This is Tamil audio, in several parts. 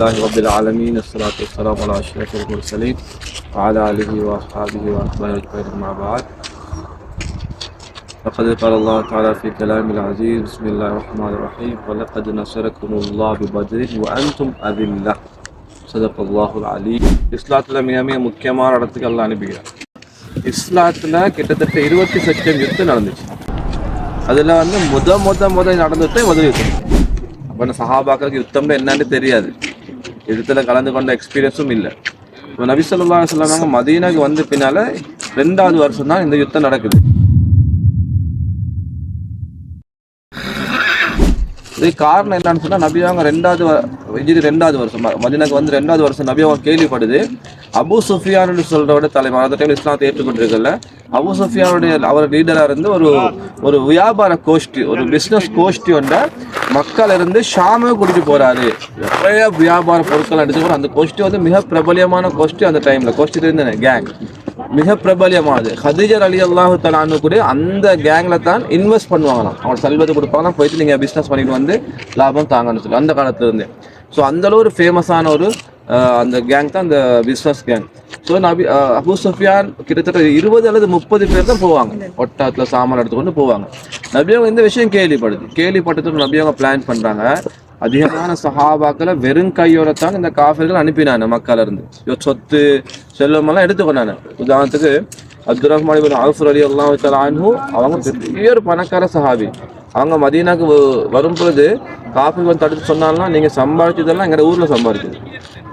لله رب العالمين الصلاة والسلام على أشرف المرسلين وعلى آله وأصحابه وأتباعه أجمعين أما بعد فقد قال الله تعالى في كلام العزيز بسم الله الرحمن الرحيم ولقد نصركم الله ببدر وأنتم أذلة صدق الله العليم இஸ்லாத்தில் மிக மிக முக்கியமான இடத்துக்கு எல்லாம் அனுப்புகிறார் இஸ்லாத்தில் கிட்டத்தட்ட இருபத்தி சட்டம் யுத்தம் நடந்துச்சு அதில் வந்து முத முத முத நடந்தது முதல் யுத்தம் அப்போ சஹாபாக்களுக்கு யுத்தம்னு என்னன்னு தெரியாது யுத்தத்தில் கலந்து கொண்ட எக்ஸ்பீரியன்ஸும் இல்லை. இப்போ நபி சொல்லுவாங்க சொல்லாங்க மதீனாக்கு வந்து பின்னால் ரெண்டாவது வருஷம் தான் இந்த யுத்தம் நடக்குது. இது காரணம் என்னன்னு சொன்னால் நபியாங்க ரெண்டாவது வ- ரெண்டாவது வருஷம். மதினாக்கு வந்து ரெண்டாவது வருஷம் நபி கேள்விப்படுது. அபு சுஃபியான்னு சொல்றவோட தலைவர் அந்த டைம் இஸ்லாத்தை ஏற்றுக்கொண்டிருக்கல. அபு சுஃபியானுடைய அவர் லீடராக இருந்து ஒரு ஒரு வியாபார கோஷ்டி ஒரு பிஸ்னஸ் கோஷ்டி ஒன்ற மக்கள் இருந்து ஷாமே கூட்டிட்டு போறாரு. நிறைய வியாபார பொருட்கள் அடிச்சு அந்த கோஷ்டி வந்து மிக பிரபலியமான கோஷ்டி அந்த டைம்ல கோஷ்டி இருந்த கேங் மிக பிரபலியமானது. ஹதிஜர் அலி அல்லாஹு தலான்னு கூட அந்த கேங்ல தான் இன்வெஸ்ட் பண்ணுவாங்களாம். அவங்க செல்வத்தை கொடுப்பாங்களாம். போயிட்டு நீங்க பிசினஸ் பண்ணிட்டு வந்து லாபம் தாங்கன்னு சொல்லி அந்த காலத்துலேருந்து. ஸோ அந்தளவு ஒரு ஃபேமஸான ஒரு அந்த கேங் தான் அந்த பிஸ்னஸ் கேங் ஸோ நபி அபு அபூ சுஃபியான் கிட்டத்தட்ட இருபது அல்லது முப்பது பேர் தான் போவாங்க. ஒட்டகத்துல சாமான் எடுத்துக்கொண்டு போவாங்க. நபியவங்க இந்த விஷயம் கேள்விப்படுது. கேள்விப்பட்டதுக்கு நபியவங்க பிளான் பண்ணுறாங்க அதிகமான சஹாபாக்களை வெறும் கையோட தான் இந்த காஃபிர்கள் அனுப்பினாங்க மக்கள் இருந்து சொத்து செல்வமெல்லாம் எடுத்துக்கொண்டாங்க. உதாரணத்துக்கு அப்துல் ரஹ்மான் இபின் அவுஃபர் அலி அல்லாஹ் அவங்க பெரிய ஒரு பணக்கார சஹாபி. அவங்க மதீனாக்கு வ- வரும் பொழுது வந்து தடுத்து சொன்னாலும் நீங்கள் சம்பாதிச்சதெல்லாம் எங்கள் ஊரில் சம்பாதிச்சது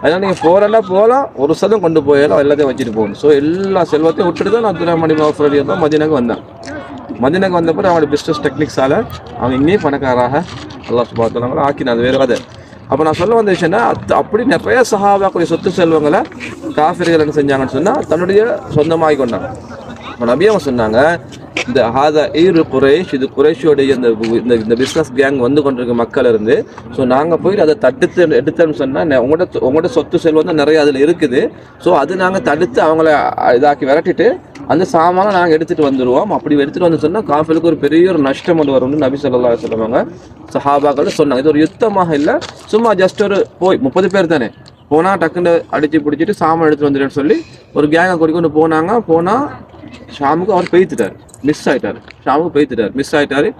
அதனால் நீங்கள் போறேன்னா போகலாம் ஒரு சதம் கொண்டு போயிடலாம் எல்லாத்தையும் வச்சுட்டு போகணும். ஸோ எல்லா செல்வத்தையும் விட்டுட்டு தான் அப்துல் ரஹ்மான் இபின் அவுஃபர் அலி தான் மதீனாக்கு வந்தேன். மதினாக்கு வந்தப்போ அவங்களோட பிஸ்னஸ் டெக்னிக்ஸால் அவங்க இங்கேயும் பணக்காராக அல்லாஹ் சுபாத்தவங்களை ஆக்கினாங்க அது வேறு கதை. அப்போ நான் சொல்ல வந்த விஷயம்னா அது அப்படி நிறைய சஹாபாக்குடைய சொத்து செல்வங்களை காஃபிர்கள் என்ன செஞ்சாங்கன்னு சொன்னால் தன்னுடைய சொந்தமாகி கொண்டாங்க இப்போ நபியவங்க சொன்னாங்க இந்த ஹாதா ஈரு குறைஷ் இது குரேஷோடைய இந்த இந்த இந்த பிஸ்னஸ் கேங் வந்து கொண்டிருக்க மக்கள் இருந்து ஸோ நாங்கள் போய் அதை தடுத்து எடுத்தோம்னு சொன்னால் உங்களோட உங்களோட சொத்து செல்வம் தான் நிறைய அதில் இருக்குது. ஸோ அது நாங்கள் தடுத்து அவங்கள இதாக்கி விரட்டிட்டு அந்த சாமானை நாங்கள் எடுத்துகிட்டு வந்துடுவோம் அப்படி எடுத்துகிட்டு வந்து சொன்னால் காஃபிலுக்கு ஒரு பெரிய ஒரு நஷ்டம் ஒன்று வரும்னு நபி சொல்லா சொல்லுவாங்க சஹாபாக்கள் சொன்னாங்க. இது ஒரு யுத்தமாக இல்லை. சும்மா ஜஸ்ட் ஒரு போய் முப்பது பேர் தானே. போனால் டக்குன்னு அடித்து பிடிச்சிட்டு சாமான் எடுத்துட்டு வந்துடுன்னு சொல்லி ஒரு கேங்கை கொண்டு போனாங்க. போனால் ஷாமுக்கு அவர் பெய்த்துட்டார். மிஸ் ஆகிட்டார் ஷாமுக்கு பெய்த்துட்டார். மிஸ் ஆயிட்டாரு.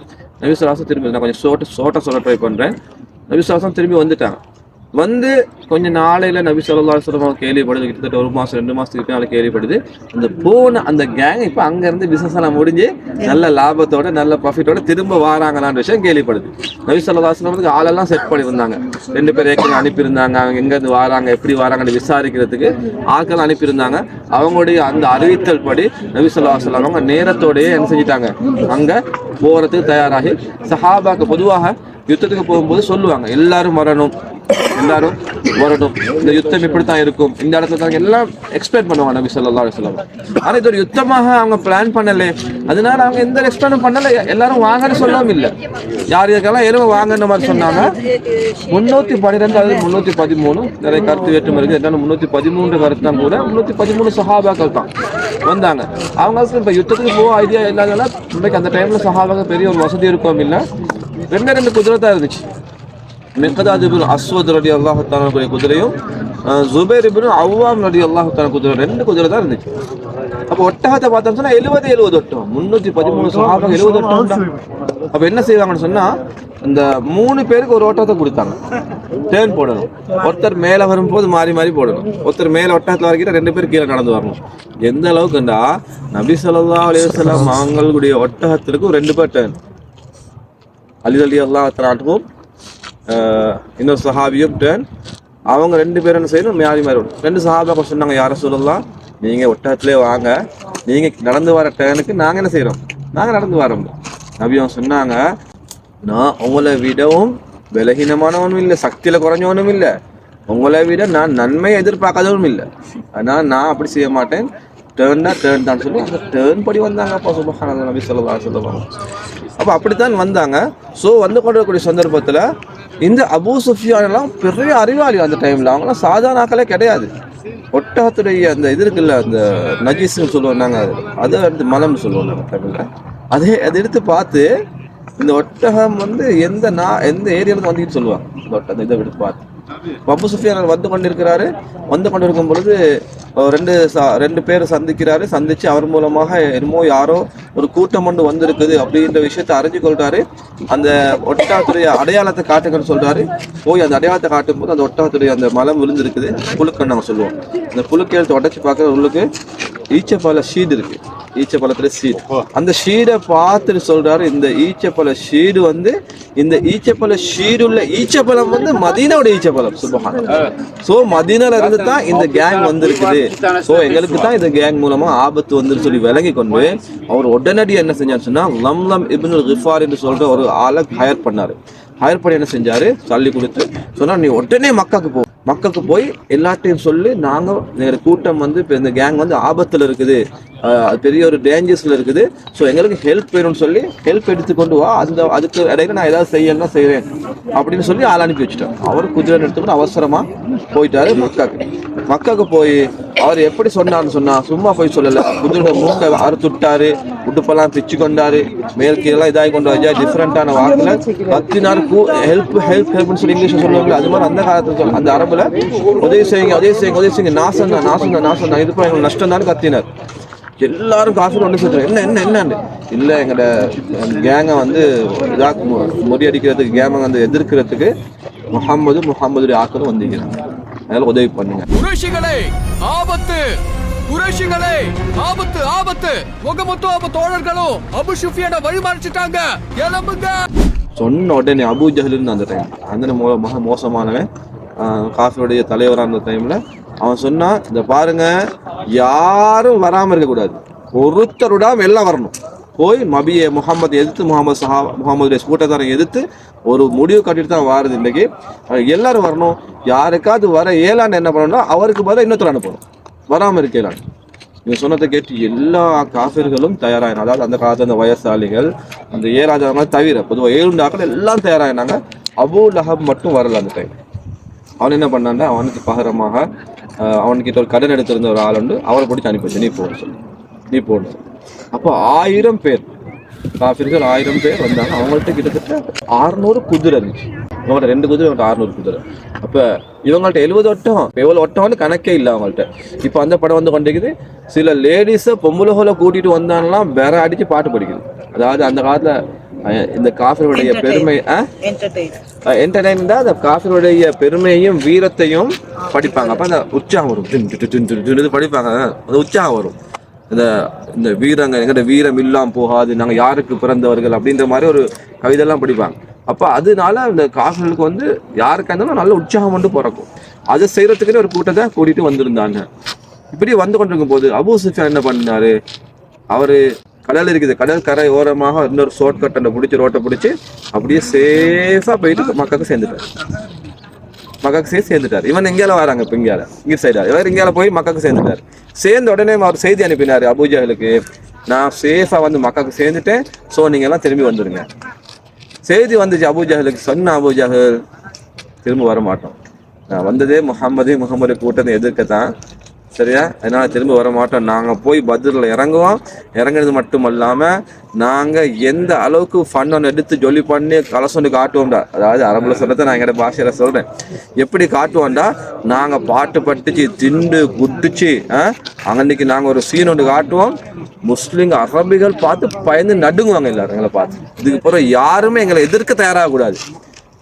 நபிசுவாசம் திரும்பி நான் கொஞ்சம் சோட்ட சோட்ட சொல்ல ட்ரை பண்ணுறேன் நபிசுவாசம் திரும்பி வந்துட்டாங்க. வந்து கொஞ்ச நாளையில நபி சொல்லா சொல்லுவாங்க கேள்விப்படுது கிட்டத்தட்ட ஒரு மாசம் ரெண்டு மாசத்துக்கு பின்னால கேள்விப்படுது. அந்த போன அந்த கேங் இப்போ அங்க இருந்து பிசினஸ் எல்லாம் முடிஞ்சு நல்ல லாபத்தோட நல்ல ப்ராஃபிட்டோட திரும்ப வராங்களான்ற விஷயம் கேள்விப்படுது. நபி சொல்லா சொல்லுவதுக்கு ஆளெல்லாம் செட் பண்ணியிருந்தாங்க ரெண்டு பேர் ஏற்கனவே அனுப்பியிருந்தாங்க. அவங்க எங்க இருந்து வாராங்க எப்படி வாராங்கன்னு விசாரிக்கிறதுக்கு ஆட்கள் அனுப்பியிருந்தாங்க. அவங்களுடைய அந்த அறிவித்தல் படி நபி சொல்லா சொல்லுவாங்க நேரத்தோடயே என்ன செஞ்சிட்டாங்க? அங்க போறதுக்கு தயாராகி சஹாபாக்கு பொதுவாக யுத்தத்துக்கு போகும்போது சொல்லுவாங்க எல்லாரும் வரணும். எல்லாரும் வரட்டும் இந்த யுத்தம் இப்படித்தான் இருக்கும் இந்த இடத்துல தான் எல்லாம் எக்ஸ்பெக்ட் பண்ணுவாங்க நபி ஸல்லல்லாஹு சொல்லலாம் ஆனா இது ஒரு யுத்தமாக அவங்க பிளான் பண்ணல அதனால அவங்க எந்த எக்ஸ்பிளைனும் பண்ணல எல்லாரும் வாங்கன்னு சொல்லவும் இல்லை யார் யாருக்கெல்லாம் எருமை வாங்கன்ற மாதிரி சொன்னாங்க முன்னூத்தி பன்னிரெண்டு அல்லது முன்னூத்தி பதிமூணு நிறைய கருத்து வேற்றுமை இருக்கு என்னன்னா முன்னூத்தி பதிமூன்று கருத்து தான் கூட முன்னூத்தி பதிமூணு சஹாபாக்கள் தான் வந்தாங்க அவங்களுக்கு இப்ப யுத்தத்துக்கு போக ஐடியா இல்லாதனால இன்னைக்கு அந்த டைம்ல சஹாபாக்கள் பெரிய ஒரு வசதி இருக்கும் இல்லை ரெண்டே ரெண்டு குதிரை இருந்துச்சு மிக்கதாது இபின் அஸ்வத் ரடி அல்லாஹு தாலானுடைய குதிரையும் அஹ், ஜுபைர் இபின் அவ்வாம் ரடி அல்லாஹு தாலா குதிரை ரெண்டு குதிரை தான் இருந்துச்சு. அப்போ ஒட்டகத்தை பார்த்தோம்னு சொன்னா எழுபது எழுபது ஒட்டகம் முன்னூத்தி பதிமூணு சஹாபாக எழுபது ஒட்டகம் தான் அப்ப என்ன செய்வாங்கன்னு சொன்னா இந்த மூணு பேருக்கு ஒரு ஓட்டத்தை கொடுத்தாங்க. டேர்ன் போடணும். ஒருத்தர் மேல வரும்போது மாறி மாறி போடணும். ஒருத்தர் மேல ஒட்டகத்துல வரைக்கும் ரெண்டு பேர் கீழே நடந்து வரணும். எந்த அளவுக்குண்டா நபி ஸல்லல்லாஹு அலைஹி வஸல்லம் அவங்களுடைய ஒட்டகத்திற்கு ரெண்டு பேர் டேர்ன் அலி அலி அல்லாஹ் தலாட்டுக்கும் இன்னொரு சஹாபியும் டேர்ன் அவங்க ரெண்டு பேரும் என்ன செய்யணும் மாறி மாறி ரெண்டு சஹாபாக்கள் சொன்னாங்க யார சொல்லலாம் நீங்கள் ஒட்டகத்திலே வாங்க. நீங்கள் நடந்து வர டேர்னுக்கு நாங்கள் என்ன செய்கிறோம் நாங்கள் நடந்து வரோம். நபி அவங்க சொன்னாங்க நான் உங்களை விடவும் பலகீனமானவனும் இல்லை சக்தியில் குறைஞ்சவனும் இல்லை. உங்களை விட நான் நன்மையை எதிர்பார்க்காதவனும் இல்லை. ஆனால் நான் அப்படி செய்ய மாட்டேன். டேர்ன்னா டேர்ன் தான். சொல்லி அந்த டேர்ன் படி வந்தாங்க அப்போ சுபஹான நபி சொல்லா சொல்லுவாங்க அப்போ அப்படித்தான் வந்தாங்க. ஸோ வந்து கொண்டிருக்கக்கூடிய சந்தர்ப்பத்தில் இந்த அபூ சுஃபியானெல்லாம் பெரிய அறிவாளி அந்த டைமில் அவங்களாம் சாதாரண ஆக்களே கிடையாது. ஒட்டகத்துடைய அந்த இது இருக்குல்ல அந்த நஜீஸ்னு சொல்லுவோம் நாங்கள் அதை. எடுத்து மலம்னு சொல்லுவோம் நாங்கள் தமிழில் அதே அதை எடுத்து பார்த்து இந்த ஒட்டகம் வந்து எந்த நா எந்த ஏரியாவில் வந்துக்கிட்டு சொல்லுவாங்க. இந்த ஒட்டகம் இதை எடுத்து பார்த்து. அபு சுஃபியான் வந்து கொண்டிருக்கிறாரு. வந்து கொண்டிருக்கும் பொழுது ரெண்டு ரெண்டு பேர் சந்திக்கிறாரு. சந்திச்சு அவர் மூலமாக என்னமோ யாரோ ஒரு கூட்டம் ஒன்று வந்திருக்குது அப்படின்ற விஷயத்தை அறிஞ்சு கொள்றாரு. அந்த ஒட்டகத்துடைய அடையாளத்தை காட்டுங்கன்னு சொல்றாரு. போய் அந்த அடையாளத்தை காட்டும் போது அந்த ஒட்டகத்துடைய அந்த மலம் விழுந்திருக்குது. புழுக்கன்னு நாங்கள் சொல்லுவோம். அந்த புழுக்கெழுத்து உடச்சி பார்க்குற உள்ளுக்கு ஈச்சப்பழ ஷீடு இருக்கு. ஈச்சப்பழத்துல ஷீடு. அந்த ஷீடை பார்த்துட்டு சொல்றாரு இந்த ஈச்சப்பழ ஷீடு வந்து இந்த ஈச்சப்பழ ஷீடு உள்ள ஈச்சப்பழம் வந்து மதீனாவோட ஈச்சப்பழம். சுபஹான் சோ மதீனால இருந்து தான் இந்த கேங் வந்திருக்குது. சோ எங்களுக்கு தான் இந்த கேங் மூலமா ஆபத்து வந்துன்னு சொல்லி விளங்கி கொண்டு அவர் உடனடி என்ன செஞ்சாரு சொன்னா லம்லம் இப்னுல் கிஃபார் என்று சொல்ற ஒரு ஆளை ஹயர் பண்ணாரு. ஹயர் பண்ணி என்ன செஞ்சாரு? தள்ளி கொடுத்து. சொன்னா நீ உடனே மக்காக்கு போ. மக்காக்கு போய் எல்லாத்தையும் சொல்லி நாங்க எங்க கூட்டம் வந்து இப்ப இந்த கேங் வந்து ஆபத்துல இருக்குது. அது பெரிய ஒரு டேஞ்சர்ஸில் இருக்குது. ஸோ எங்களுக்கு ஹெல்ப் வேணும்னு சொல்லி ஹெல்ப் எடுத்துக்கொண்டு வா அந்த அதுக்கு இடையில நான் ஏதாவது செய்யணும்னா செய்கிறேன் அப்படின்னு சொல்லி ஆள் அனுப்பி வச்சுட்டேன் அவர் குதிரை எடுத்துக்கிட்டு அவசரமாக போயிட்டாரு மக்காக்கு மக்காவுக்கு போய் அவர் எப்படி சொன்னார்னு சொன்னால் சும்மா போய் சொல்லலை. குதிரை மூக்கை அறுத்துட்டாரு உடுப்பெல்லாம் பிச்சு கொண்டாரு மேல் கீழெல்லாம் இதாகி கொண்டு வச்சா டிஃப்ரெண்டான வாக்குல கத்தினார் ஹெல்ப் ஹெல்ப் ஹெல்ப்னு சொல்லி இங்கிலீஷில் சொல்லுவாங்க அது மாதிரி அந்த காலத்தில் சொல்ல- அந்த அரபில் உதவி செய்யுங்க உதவி செய்யுங்க உதவி செய்யுங்க நாசம் தான் நாசம் தான் நாசம் தான். இது பண்ண எங்களுக்கு நஷ்டம் தான் கத்தினார். எல்லாரும் காஃபி ஒன்று சொல்றாங்க என்ன என்ன என்னன்னு? இல்லை எங்களோட கேங்கை வந்து இதாக முறியடிக்கிறதுக்கு கேங்கை வந்து எதிர்க்கிறதுக்கு முகம்மது முகம்மதுடைய ஆக்களும் வந்திருக்கிறாங்க. அதனால உதவி பண்ணுங்க. குறைஷிகளே ஆபத்து. குறைஷிகளே ஆபத்து ஆபத்து. முகமத்து அபு தோழர்களும் அபு சுஃபியான வழிமறைச்சிட்டாங்க. கிளம்புங்க. சொன்ன உடனே அபூ ஜஹல் அந்த டைம் அந்த மோ மக மோசமானவன். காஃபியோடைய தலைவராக இருந்த டைம்ல அவன் சொன்னான் இந்த பாருங்க யாரும் வராமல் இருக்கக்கூடாது. ஒருத்தர் எல்லாம் வரணும். போய் மபியை முகமது எதிர்த்து முகமது சஹா முகமதுடைய கூட்டத்தாரை எதிர்த்து ஒரு முடிவு கட்டிட்டு தான் வாருது இன்றைக்கி. எல்லாரும் வரணும். யாருக்காவது வர ஏலான்னு என்ன பண்ணணும்னா அவருக்கு பதிலா இன்னொருத்தர் அனுப்பணும். இருக்க இருக்கலான்னு நீங்கள் சொன்னதை கேட்டு எல்லா காஃபிர்களும் தயாராயினாங்க. அதாவது அந்த காலத்தில் அந்த வயசாளிகள் அந்த ஏராஜாங்க தவிர பொதுவாக ஏழுண்டாக்கள் எல்லாம் தயாராகினாங்க அபு லஹப் மட்டும் வரல அந்த டைம் அவன் என்ன பண்ணான்னா அவனுக்கு பகரமாக அவன்கிட்ட ஒரு கடன் எடுத்திருந்த ஒரு ஆள் உண்டு. அவரை பிடிச்சி அனுப்பி வச்சு நீ போன்னு சொல்லி. நீ போன்னு சொல்லி. அப்போ ஆயிரம் பேர் காஃபிர்கள் ஆயிரம் பேர் வந்தாங்க. அவங்கள்ட்ட கிட்டத்தட்ட ஆறுநூறு குதிரை இருந்துச்சு. இவங்கள்ட்ட ரெண்டு குதிரை இவங்கள்ட்ட ஆறுநூறு குதிரை. அப்போ இவங்கள்ட்ட எழுபது வட்டம் எவ்வளோ எவ்வளோ வந்து கணக்கே இல்லை அவங்கள்ட்ட. இப்போ அந்த படம் வந்து கொண்டிருக்குது. சில லேடிஸை பொம்பளைகளை கூட்டிகிட்டு வந்தாங்கலாம் வேற அடித்து பாட்டு படிக்குது. அதாவது அந்த காலத்தில் இந்த காஃபிர்களுடைய பெருமை. என்டர்டைன் தான் அந்த காஃபினுடைய பெருமையையும் வீரத்தையும் படிப்பாங்க. அப்ப அந்த உற்சாகம் வரும். இது படிப்பாங்க. அந்த உற்சாகம் வரும். இந்த இந்த வீரங்க எங்கிட்ட வீரம் இல்லாம போகாது. நாங்க யாருக்கு பிறந்தவர்கள் அப்படின்ற மாதிரி ஒரு கவிதைலாம் படிப்பாங்க. அப்ப அதனால அந்த காஃபிகளுக்கு வந்து யாருக்கா இருந்தாலும் நல்ல உற்சாகம் வந்து பிறக்கும். அதை செய்யறதுக்குன்னு ஒரு கூட்டத்தை கூட்டிட்டு வந்திருந்தாங்க. இப்படி வந்து கொண்டிருக்கும் போது அபூ சுஃபியான் என்ன பண்ணாரு? அவரு கடல் இருக்குது. கடல் கரை ஓரமாக இன்னொரு ஷார்ட் கட் அந்த பிடிச்சி ரோட்டை பிடிச்சி அப்படியே சேஃபா போயிட்டு மக்காவுக்கு சேர்ந்துட்டாரு. மக்காவுக்கு சேர்ந்து சேர்ந்துட்டார். இவன் எங்கேயால வராங்க இப்போ இங்கேயால இங்க சைடா இவர் இங்கேயால போய் மக்காவுக்கு சேர்ந்துட்டார். சேர்ந்த உடனே அவர் செய்தி அனுப்பினாரு அபூஜாலுக்கு நான் சேஃபா வந்து மக்காவுக்கு சேர்ந்துட்டேன். ஸோ நீங்க எல்லாம் திரும்பி வந்துடுங்க செய்தி வந்துச்சு அபூஜாஹலுக்கு சொன்ன அபூஜாஹல் திரும்ப வர மாட்டோம் நான் வந்ததே முகம்மது முகமது கூட்டத்தை எதிர்க்கத்தான். சரியா? அதனால திரும்ப வர மாட்டோம். நாங்க போய் பத்ரில் இறங்குவோம். இறங்குறது மட்டும் இல்லாம நாங்க எந்த அளவுக்கு ஃபன் ஒன்று எடுத்து ஜொலி பண்ணி கலசொண்டு காட்டுவோம்டா. அதாவது அரபுல சொல்றதை நான் எங்கட பாஷையில சொல்றேன். எப்படி காட்டுவோம்டா? நாங்க பாட்டு பட்டுச்சு திண்டு குதிச்சு ஆஹ் அன்னைக்கு நாங்க ஒரு சீன் ஒன்று காட்டுவோம். முஸ்லிம் அரபிகள் பார்த்து பயந்து நடுங்குவாங்க எல்லாரும் எங்களை பார்த்து. இதுக்கு பிறகு யாருமே எங்களை எதிர்க்க தயாராகக்கூடாது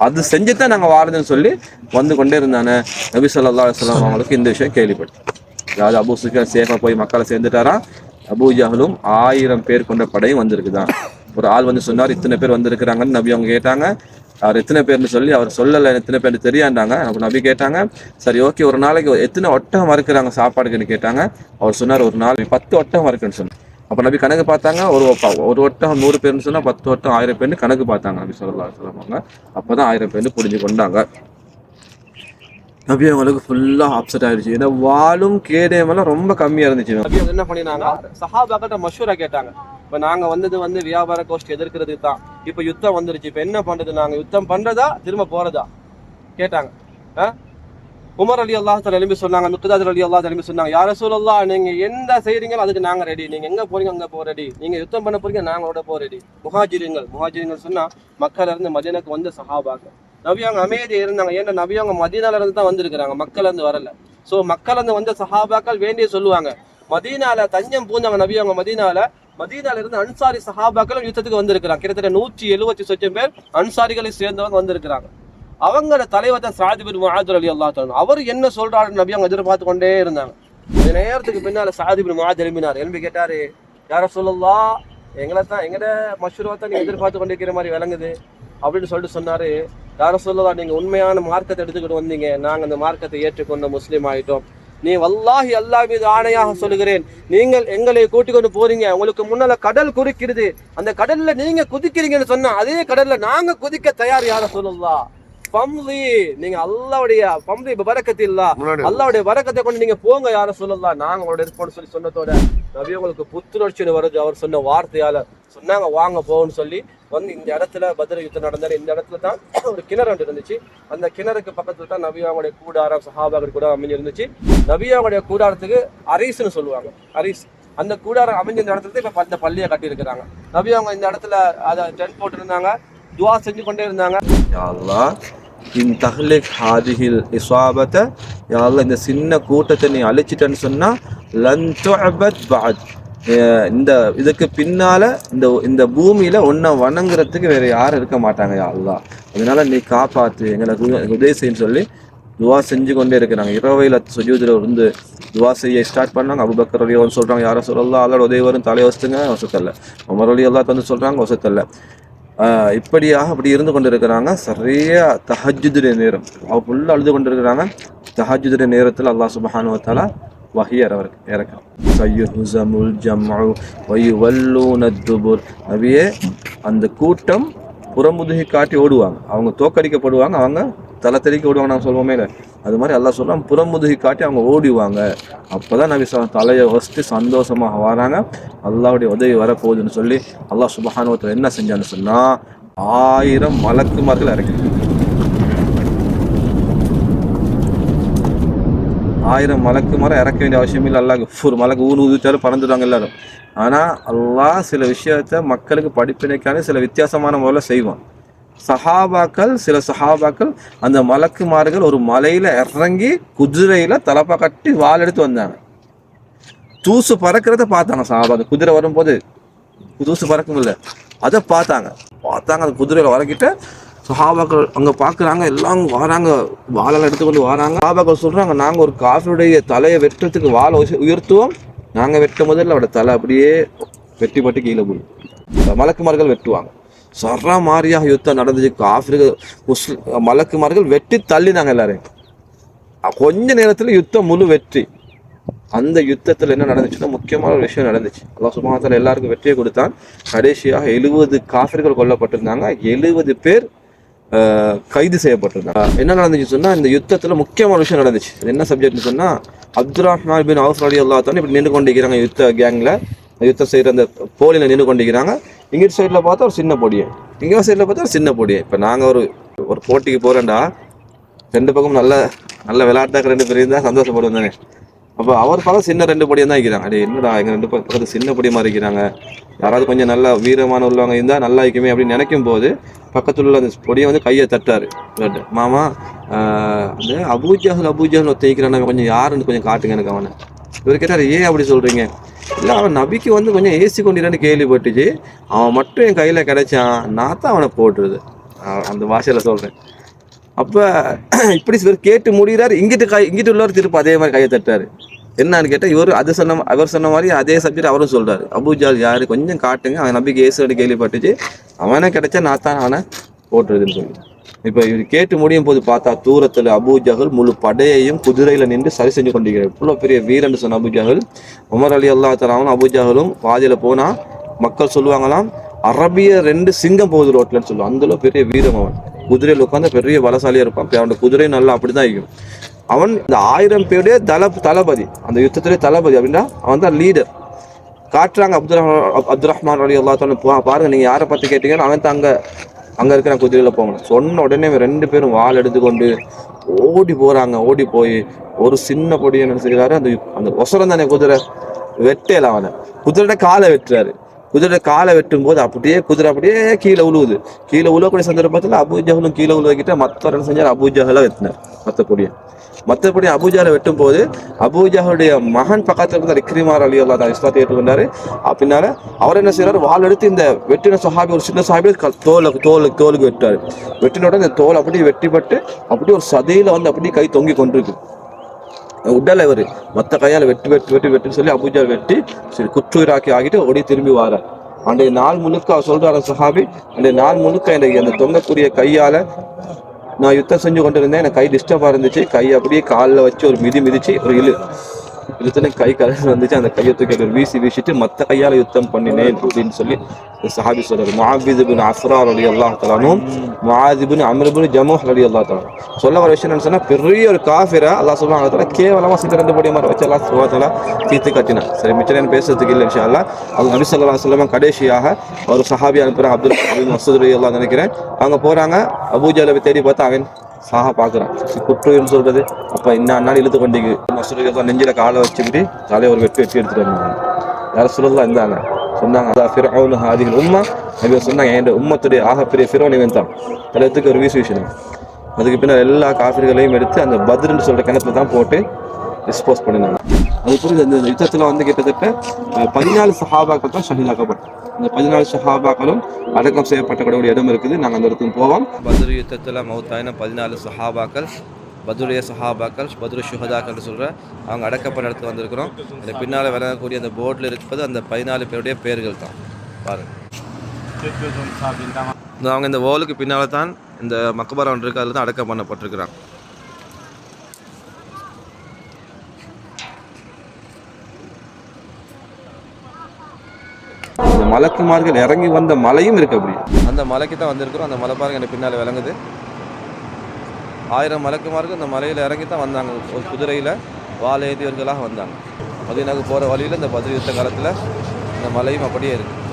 அது செஞ்சு தான் நாங்கள் வாரதுன்னு சொல்லி வந்து கொண்டே இருந்தானே. நபி சொல்லா அலுவலாம் அவங்களுக்கு இந்த விஷயம் கேள்விப்பட்டேன். அதாவது அபு சுஃபியான் சேஃபாக போய் மக்களை சேர்ந்துட்டாராம் அபு ஜஹலும் ஆயிரம் பேர் கொண்ட படையும் வந்திருக்குதான். ஒரு ஆள் வந்து சொன்னார் இத்தனை பேர் வந்திருக்கிறாங்கன்னு நபி அவங்க கேட்டாங்க. அவர் எத்தனை பேர்னு சொல்லி அவர் சொல்லலை எத்தனை பேர் தெரியாண்டாங்க. அப்போ நபி கேட்டாங்க சரி ஓகே ஒரு நாளைக்கு எத்தனை ஒட்டகம் இருக்கிறாங்க சாப்பாடுக்குன்னு கேட்டாங்க. அவர் சொன்னார் ஒரு நாள் பத்து ஒட்டகம் இருக்குன்னு சொன்னார். அப்போ நபி கணக்கு பார்த்தாங்க ஒரு ஒரு ஒட்டம் நூறு பேர்னு சொன்னால் பத்து ஒட்டம் ஆயிரம் பேர்னு கணக்கு பார்த்தாங்க நபி சொல்லலாம் சொல்லுவாங்க அப்போ தான் ஆயிரம் பேர்னு புரிஞ்சு கொண்டாங்க. நபி அவங்களுக்கு ஃபுல்லா அப்செட் ஆயிடுச்சு. ஏன்னா வாளும் கேடயமெல்லாம் ரொம்ப கம்மியா இருந்துச்சு. நபி என்ன பண்ணினாங்க சஹாபாக்கிட்ட மஷூரா கேட்டாங்க. இப்ப நாங்க வந்தது வந்து வியாபார கோஷ்டி எதிர்க்கிறதுக்கு தான். இப்ப யுத்தம் வந்துருச்சு. இப்ப என்ன பண்றது நாங்க? யுத்தம் பண்றதா? திரும்ப போறதா? கேட்டாங்க. ஆ? உமர் அலி அல்லாஹ் எழுப்பி சொன்னாங்க முக்தாத் அலி அல்லாஹ் எழுப்பி சொன்னாங்க யார சூழல்லா நீங்க எந்த செய்றீங்களோ அதுக்கு நாங்க ரெடி நீங்க எங்க போறீங்க அங்க போ ரெடி நீங்க யுத்தம் பண்ண போறீங்க நாங்களோட போ ரெடி முஹாஜிரிங்கள் முஹாஜிரிங்கள் சொன்னா மக்கள் இருந்து மதியனுக்கு வந்து சஹாபாங்க நவியவங்க அமைதியாக இருந்தாங்க. ஏன்னா நவியவங்க மதீனால இருந்து தான் வந்திருக்கிறாங்க. மக்கள் இருந்து வரல. ஸோ மக்கள் இருந்து வந்த சஹாபாக்கள் வேண்டிய சொல்லுவாங்க. மதீனால தஞ்சம் பூந்தாங்க நபியவங்க மதீனால மதீனால இருந்து அன்சாரி சஹாபாக்கள் யுத்தத்துக்கு வந்திருக்கிறாங்க. கிட்டத்தட்ட நூற்றி எழுபத்தி சொச்சம் பேர் அன்சாரிகளை சேர்ந்தவங்க வந்திருக்கிறாங்க. அவங்களோட தலைவர் தான் சாதிபின் மகாதுர் அலி அல்லா அவர் என்ன சொல்றாரு நபி அவங்க எதிர்பார்த்து கொண்டே இருந்தாங்க. கொஞ்ச நேரத்துக்கு பின்னால சாதிபின் முஆத் எழுப்பினார் எழுப்பி கேட்டாரு யார சொல்லலாம் எங்களை தான் எங்கட மஷூரா தான் நீங்க எதிர்பார்த்து கொண்டிருக்கிற மாதிரி விளங்குது. அப்படின்னு சொல்லிட்டு சொன்னாரு. யாரும் சொல்லலாம் நீங்க உண்மையான மார்க்கத்தை எடுத்துக்கிட்டு வந்தீங்க. நாங்க அந்த மார்க்கத்தை ஏற்றுக்கொண்ட முஸ்லீம் ஆயிட்டோம். நீ வல்லாஹி எல்லா மீது ஆணையாக சொல்லுகிறேன். நீங்கள் எங்களை கூட்டிக் கொண்டு போறீங்க. உங்களுக்கு முன்னால கடல் குதிக்கிறது அந்த கடல்ல நீங்க குதிக்கிறீங்கன்னு சொன்னா அதே கடல்ல நாங்க குதிக்க தயார் யார சொல்லலாம் பம்லி நீங்க அல்லாவுடைய பம்லி பரக்கத்தில்லா அல்லாவுடைய வரக்கத்தை கொண்டு நீங்க போங்க யார சொல்லலாம் நாங்க உங்களோட இருப்போம்னு சொல்லி சொன்னதோட நபி உங்களுக்கு புத்துணர்ச்சின்னு வருது. அவர் சொன்ன வார்த்தையால சொன்னாங்க வாங்க போன்னு சொல்லி. வந்து இந்த இடத்துல பத்ர யுத்தம் நடந்தாரு. இந்த இடத்துல தான் ஒரு கிணறு ஒன்று இருந்துச்சு. அந்த கிணறுக்கு பக்கத்துல தான் நபியாவுடைய கூடாரம் சஹாபாக்கள் கூட அமைஞ்சிருந்துச்சு நபியாவுடைய கூடாரத்துக்கு அரீஸ்னு சொல்லுவாங்க. அரீஸ். அந்த கூடாரம் அமைஞ்சிருந்த இடத்துல இப்ப அந்த பள்ளியை கட்டி இருக்கிறாங்க நபியாவங்க இந்த இடத்துல அதை டென்ட் போட்டு இருந்தாங்க துவா செஞ்சு கொண்டே இருந்தாங்க. யா அல்லாஹ்? இன் தஹ்லிக் ஹாதிஹில் இஸ்வாபத்தை யாரில் இந்த சின்ன கூட்டத்தை நீ அழிச்சிட்டேன்னு சொன்னால் லன் துஅபத் இந்த இதுக்கு பின்னால் இந்த இந்த பூமியில் ஒன்றை வணங்குறதுக்கு வேற யாரும் இருக்க மாட்டாங்க யா அதனால் நீ காப்பாற்று எங்களை உதவி செய்யன்னு சொல்லி துவா செஞ்சு கொண்டே இருக்கிறாங்க. இரவையில் சுஜூதில் இருந்து துவா செய்ய ஸ்டார்ட் பண்ணாங்க. அபுபக்கர் அலி சொல்கிறாங்க சொல்றாங்க யாரும் சொல்லலாம் அதோட உதவி வரும் தலையை வசத்துங்க வசத்தல்ல உமர் அலி எல்லாத்த வந்து சொல்றாங்க வசத்தல்ல இப்படியாக அப்படி இருந்து கொண்டு இருக்கிறாங்க சரியா தஹஜுடைய நேரம். அவ ஃபுல்லாக அழுது கொண்டிருக்கிறாங்க. தஹஜுடைய நேரத்தில் அல்லாஹ் சுபஹானுவத்தாலா வஹியர் அவருக்கு இறக்கம் சையுஹுசமுல் ஜம்உ வயுவல்லூன துபுர். நபியே அந்த கூட்டம் புறமுதுகி காட்டி ஓடுவாங்க. அவங்க தோக்கடிக்கப்படுவாங்க அவங்க தலை தெறிக்க ஓடுவாங்க நான் சொல்லுவோமே இல்லை. அது மாதிரி எல்லாம் சொல்றான் புறமுதுகி காட்டி அவங்க ஓடிவாங்க. அப்பதான் நபி சொல்ல தலையை வச்சுட்டு சந்தோஷமாக வராங்க. அல்லாவுடைய உதவி வரப்போகுதுன்னு சொல்லி அல்லாஹ் சுபஹானுவத்தில் என்ன செஞ்சான்னு சொன்னால் ஆயிரம் மலக்குமார்கள் இறக்கி. ஆயிரம் மலக்கு மரம் இறக்க வேண்டிய அவசியம் இல்லை அல்லாஹ். ஒரு மலக்கு ஊர் ஊதிச்சாலும் பறந்துடுவாங்க எல்லாரும். ஆனால் அல்லாஹ் சில விஷயத்த மக்களுக்கு படிப்பினைக்கான சில வித்தியாசமான முறையில் செய்வான். சஹாபாக்கள் சில சஹாபாக்கள் அந்த மலக்குமார்கள் ஒரு மலையில் இறங்கி குதிரையில் தலப்பா கட்டி வாள் எடுத்து வந்தாங்க. தூசு பறக்கிறத பார்த்தாங்க சஹாபாக்கள் குதிரை வரும்போது தூசு பறக்கும் இல்லை அதை பார்த்தாங்க. பார்த்தாங்க அந்த குதிரையில் வரக்கிட்ட சஹாபாக்கள் அங்கே பார்க்குறாங்க எல்லாம் வராங்க வாழெல்லாம் எடுத்துக்கொண்டு வராங்க. சஹாபாக்கள் சொல்கிறாங்க நாங்கள் ஒரு காஃபியுடைய தலையை வெட்டுறதுக்கு வாழை உயர்த்துவோம். நாங்கள் வெட்டும் முதல்ல அவட தலை அப்படியே வெட்டி பட்டு கீழே போடும் மலக்குமார்கள் வெட்டுவாங்க. சர்ரா மாரியாக யுத்தம் நடந்துச்சு காஃபிர்கள் முஸ்லிம் மலக்குமார்கள் வெட்டி தள்ளினாங்க எல்லாரையும். கொஞ்ச நேரத்தில் யுத்தம் முழு வெற்றி. அந்த யுத்தத்தில் என்ன நடந்துச்சுன்னா முக்கியமான ஒரு விஷயம் நடந்துச்சு. அல்லா சுபானத்தில் எல்லாருக்கும் வெற்றியை கொடுத்தான். கடைசியாக எழுபது காஃபிர்கள் கொல்லப்பட்டிருந்தாங்க. எழுபது பேர் கைது செய்யப்பட்டிருந்தாங்க. என்ன நடந்துச்சு சொன்னால் இந்த யுத்தத்தில் முக்கியமான விஷயம் நடந்துச்சு. என்ன சப்ஜெக்ட்னு சொன்னால் அப்துல் ரஹ்மான் பின் அவுஸ் அலி அல்லா இப்படி நின்று கொண்டிருக்கிறாங்க யுத்த கேங்கில் யுத்தம் செய்கிற அந்த போலியில் நின்று கொண்டிருக்கிறாங்க. இங்கிட்டு சைடில் பார்த்தா ஒரு சின்ன பொடியை. இங்கே சைடில் பார்த்தா ஒரு சின்ன பொடியை. இப்போ நாங்கள் ஒரு ஒரு போட்டிக்கு போகிறேன்டா ரெண்டு பக்கம் நல்ல நல்ல விளையாட்டாக்க ரெண்டு பேரும் இருந்தால் சந்தோஷப்படுவோம் தானே அப்போ அவர் பக்கம் சின்ன ரெண்டு பொடியும் தான் இருக்கிறாங்க அடே என்னடா எங்கள் ரெண்டு பக்கத்து சின்ன பொடியமாக இருக்கிறாங்க யாராவது கொஞ்சம் நல்ல வீரமான உள்ளவங்க இருந்தால் நல்லா இருக்குமே அப்படின்னு நினைக்கும் போது பக்கத்தில் உள்ள அந்த பொடியை வந்து கையை தட்டாரு. மாமா அந்த அபூஜாஹல் அபூஜாஹல் ஒத்தைக்கிறான் கொஞ்சம் யாருன்னு கொஞ்சம் காட்டுங்க எனக்கு அவனை. இவர் கேட்டார் ஏன் அப்படி சொல்கிறீங்க இல்லை அவன் நபிக்கு வந்து கொஞ்சம் ஏசி கொண்டிருன்னு கேள்விப்பட்டுச்சு. அவன் மட்டும் என் கையில் கிடைச்சான். நான் தான் அவனை போட்டுருது அந்த பாஷையில் சொல்கிறேன் அப்போ இப்படி இவர் கேட்டு முடிகிறார். இங்கிட்டு கை இங்கிட்டு உள்ளவர் திருப்பி அதே மாதிரி கையை தட்டாரு என்னன்னு கேட்டால் இவர் அது சொன்ன அவர் சொன்ன மாதிரி அதே சப்ஜெக்ட் அவரும் சொல்கிறார் அபூஜால் யார்? கொஞ்சம் காட்டுங்க. அவன் நபிக்கு ஏசு கேள்விப்பட்டுச்சு. அவனை கிடைச்சா நான் தான் அவனை போட்டுருதுன்னு சொல்லி இப்போ இவர் கேட்டு முடியும் போது பார்த்தா தூரத்தில் அபூஜகல் முழு படையையும் குதிரையில் நின்று சரி செஞ்சு கொண்டிருக்கிறார். இவ்வளோ பெரிய வீரன் சொன்ன அபூஜகல் உமர் அலி அல்லா தலாவும் அபூஜகலும் பாதியில் போனால் மக்கள் சொல்லுவாங்களாம் அரபிய ரெண்டு சிங்கம் போகுது ரோட்லன்னு சொல்லுவோம் அந்தளவு பெரிய வீரம் அவன். குதிரையில் உட்காந்து பெரிய பலசாலியாக இருப்பான். அவனோட குதிரை நல்லா அப்படிதான் இருக்கும் அவன் இந்த ஆயிரம் பேருடைய தல தளபதி. அந்த யுத்தத்திலே தளபதி அப்படின்னா அவன் தான் லீடர் காட்டுறாங்க அப்துல் அப்துல் ரஹ்மான் அலி அல்லா பாருங்க நீங்கள் யாரை பற்றி கேட்டீங்கன்னா அவன் தான் அங்கே அங்க இருக்கிற குதிரையில போகணும். சொன்ன உடனே ரெண்டு பேரும் வால் எடுத்துக்கொண்டு ஓடி போறாங்க. ஓடி போய் ஒரு சின்ன பொடி என்ன செய்கிறாரு? அந்த அந்த ஒசரம் தானே குதிரை? வெட்டல அவனை. குதிரையோட காலை வெட்டுறாரு. குதிரை காலை வெட்டும் போது அப்படியே குதிரை அப்படியே கீழே உழுவுது. கீழே உழுவக்கூடிய சந்தர்ப்பத்தில் அபூஜஹலும் கீழே உழுவக்கிட்ட மற்றவர் என்ன செஞ்சார்? அபூஜஹலை வெட்டினார் மற்றபடியும் மற்றபடி அபூஜாலை வெட்டும் போது அபூஜாவுடைய மகன் பக்கத்தில் இருந்தார் இக்ரிமார் அலி அல்லா தான் இஸ்லாத்தை ஏற்றுக்கொண்டாரு. பின்னால அவர் என்ன செய்யறாரு வாள் எடுத்து இந்த வெட்டின சஹாபி ஒரு சின்ன சஹாபி க- தோலுக்கு தோலுக்கு தோலுக்கு வெட்டாரு வெட்டின உடனே இந்த தோல் அப்படியே வெட்டிப்பட்டு அப்படியே ஒரு சதையில வந்து அப்படியே கை தொங்கி கொண்டிருக்கு. உடல இவர் மற்ற கையால் வெட்டு வெட்டு வெட்டு வெட்டுன்னு சொல்லி அபூஜா வெட்டி சரி குற்றுயிராக்கி ஆகிட்டு ஓடி திரும்பி வாரார். அன்றைய நாள் முழுக்க அவர் சொல்றாரு சஹாபி அன்றைய நாள் முழுக்க எனக்கு அந்த தொங்கக்கூடிய கையால நான் யுத்தம் செஞ்சு கொண்டிருந்தேன். எனக்கு கை டிஸ்டர்பாக இருந்துச்சு. கை அப்படியே காலில் வச்சு ஒரு மிதி மிதிச்சு ஒரு இழு. இழுத்துன கை கலந்து வந்துச்சு. அந்த கையை தூக்கி அவர் வீசி வீசிட்டு மற்ற கையால யுத்தம் பண்ணினேன் அப்படின்னு சொல்லி சஹாபி சொல்றாரு. முஆபிதுபின் அஃப்ரார் அலி அல்லா தலானும் முஆதிபின் அம்ருபின் ஜமூஹ் அலி அல்லாஹ் தலானும் சொல்ல வர விஷயம் என்னன்னு சொன்னா பெரிய ஒரு காஃபிரா அல்லாஹ் சொல்லுவாங்க அதனால கேவலமா சித்திரண்டு பொடிய மாதிரி வச்சு அல்லாஹ் சுவாத்தலா தீர்த்து கட்டினா சரி மிச்சம் என்ன பேசுறதுக்கு இல்லை விஷயம் அல்ல அவங்க நபி ஸல்லல்லாஹு அலைஹி கடைசியாக ஒரு சஹாபி அனுப்புறாங்க அப்துல் அபின் மசூத் அலி அல்லா நினைக்கிறேன். அவங்க போறாங்க அபூஜாலை தேடி பார்த்தா அவன் சாக பார்க்குறான் குற்றுன்னு சொல்கிறது அப்போ இன்னும் இழுத்து கொண்டிக்கு மசூத் நெஞ்சில் காலை வச்சுக்கிட்டு தலையை ஒரு வெட்டி வெட்டி எடுத்துகிட்டு வந்தாங்க. யாரும் சொல்லலாம் இருந்தாங்க. சொன்னாங்க அதான் ஃபிரோனு ஹாதிகள் உம்மா. நபி சொன்னாங்க என் உம்மத்துடைய ஆகப்பெரிய ஃபிரோன் இவன் தான். தலையத்துக்கு ஒரு வீசு அதுக்கு பின்னர் எல்லா காஃபிர்களையும் எடுத்து அந்த பத்ருன்னு சொல்கிற கிணத்துல தான் போட்டு டிஸ்போஸ் பண்ணினாங்க. அது புரியுது. இந்த யுத்தத்தில் வந்து கிட்டத்தட்ட பதினாலு சஹாபாக்கள் தான் ஷஹீதாக்கப்பட்டோம் இந்த பதினாலு சஹாபாக்களும் அடக்கம் செய்யப்பட்டக்கூடிய இடம் இருக்குது. நாங்கள் அந்த இடத்துக்கு போவோம். பத்ரு யுத்தத்தில் மௌத்தாயின பதினாலு சஹாபாக்கள் பத்ருடைய சஹாபாக்கள் பத்ரு ஷுஹதாக்கள் சொல்கிற அவங்க அடக்கப்பட்ட இடத்துல வந்திருக்கிறோம். அந்த பின்னால் விளங்கக்கூடிய அந்த போர்டில் இருப்பது அந்த பதினாலு பேருடைய பேர்கள் தான். பாருங்க. இந்த அவங்க இந்த ஓலுக்கு பின்னால் தான் இந்த மக்கபரம் ஒன்று இருக்கு அதில் தான் அடக்கம் பண்ணப்பட்டிருக்கிறாங்க. மலக்குமார்கள் இறங்கி வந்த மலையும் இருக்கு அப்படி அந்த மலைக்கு தான் வந்திருக்கிறோம். அந்த மலை பாருங்க எனக்கு பின்னால் விளங்குது. ஆயிரம் மலக்குமார்கள் இந்த மலையில் இறங்கி தான் வந்தாங்க. ஒரு குதிரையில் வாழேந்தியவர்களாக வந்தாங்க. மதீனாவுக்கு போகிற வழியில் இந்த பதில் யுத்த காலத்தில் இந்த மலையும் அப்படியே இருக்குது